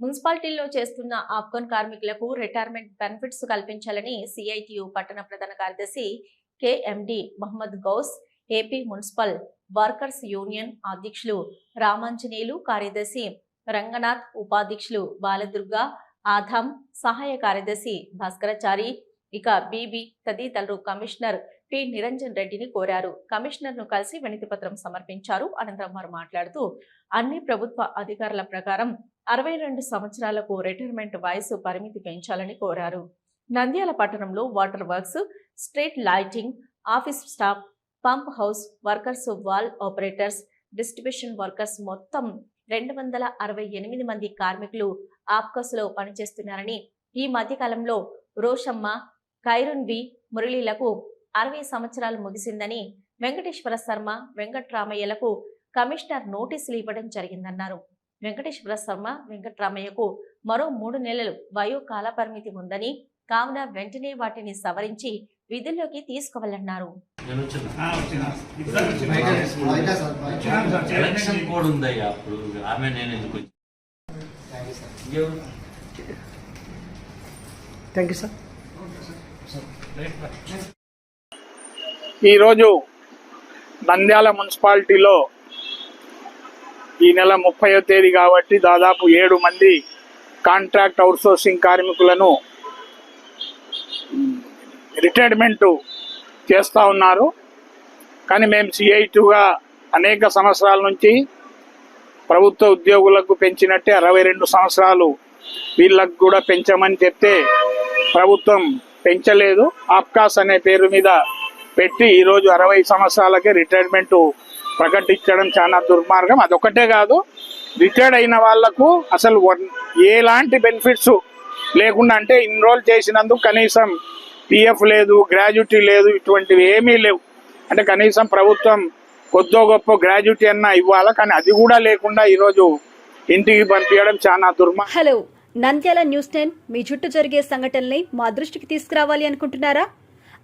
మున్సిపాలిటీల్లో చేస్తున్న ఆఫ్ఘన్ కార్మికులకు రిటైర్మెంట్ బెనిఫిట్స్ కల్పించాలని సిఐటియు పట్టణ ప్రధాన కార్యదర్శి KMD Mohammed Ghouse AP municipal workers union అధ్యక్షులు రామాంజనేయులు కార్యదర్శి రంగనాథ్ ఉపాధ్యక్షులు బాలదుర్గ ఆధం సహాయ కార్యదర్శి భాస్కరాచారి ఇక బీబీ తదితరులు కమిషనర్ పి. నిరంజన్ రెడ్డిని కోరారు. కమిషనర్ను కలిసి వినతి పత్రం సమర్పించారు. అనంతరం వారు మాట్లాడుతూ అన్ని ప్రభుత్వ అధికారుల ప్రకారం అరవై రెండు సంవత్సరాలకు రిటైర్మెంట్ వయసు పరిమితి పెంచాలని కోరారు. నంద్యాల పట్టణంలో water works street lighting office staff pump house workers valve operators distribution workers మొత్తం రెండు వందల అరవై ఎనిమిది మంది కార్మికులు ఆప్కస్లో పనిచేస్తున్నారని ఈ మధ్యకాలంలో రోషమ్మ కైరున్ వి మురళీలకు అరవై సంవత్సరాలు ముగిసిందని వెంకటేశ్వర శర్మ వెంకట్రామయ్యలకు కమిషనర్ నోటీసులు ఇవ్వడం జరిగిందన్నారు. వెంకటేశ్వర శర్మ వెంకట్రామయ్యకు మరో మూడు నెలలు వయో కాల పరిమితి ఉందని కావున వెంటనే వాటిని సవరించి విధుల్లోకి తీసుకువెళ్ళన్నారు ఈరోజు నంద్యాల మున్సిపాలిటీలో ఈ నెల ముప్పయో తేదీ కాబట్టి దాదాపు ఏడు మంది కాంట్రాక్ట్ అవుట్సోర్సింగ్ కార్మికులను రిటైర్మెంట్ చేస్తూ ఉన్నారు. కానీ మేము సిఐటుగా అనేక సంవత్సరాల నుంచి ప్రభుత్వ ఉద్యోగులకు పెంచినట్టే అరవై రెండు సంవత్సరాలు వీళ్ళకు కూడా పెంచమని చెప్తే ప్రభుత్వం పెంచలేదు. ఆప్కాస్ అనే పేరు మీద పెట్టి ఈరోజు అరవై సంవత్సరాలకే రిటైర్మెంట్ ప్రకటించడం చాలా దుర్మార్గం. అదొకటే కాదు రిటైర్డ్ అయిన వాళ్ళకు అసలు వన్- ఎలాంటి బెనిఫిట్స్ లేకుండా అంటే ఇన్రోల్ చేసినందుకు కనీసం పిఎఫ్ లేదు గ్రాడ్యుటీ లేదు ఇటువంటివి ఏమీ లేవు. అంటే కనీసం ప్రభుత్వం కొద్దో గొప్ప గ్రాడ్యుటీ అన్నా ఇవ్వాలా కానీ అది కూడా లేకుండా ఈరోజు ఇంటికి పంపించడం చాలా దుర్మార్గం. హలో నంద్యాల న్యూస్ టెన్ మీ చుట్టూ జరిగే సంఘటనల్ని మా దృష్టికి తీసుకురావాలి అనుకుంటున్నారా?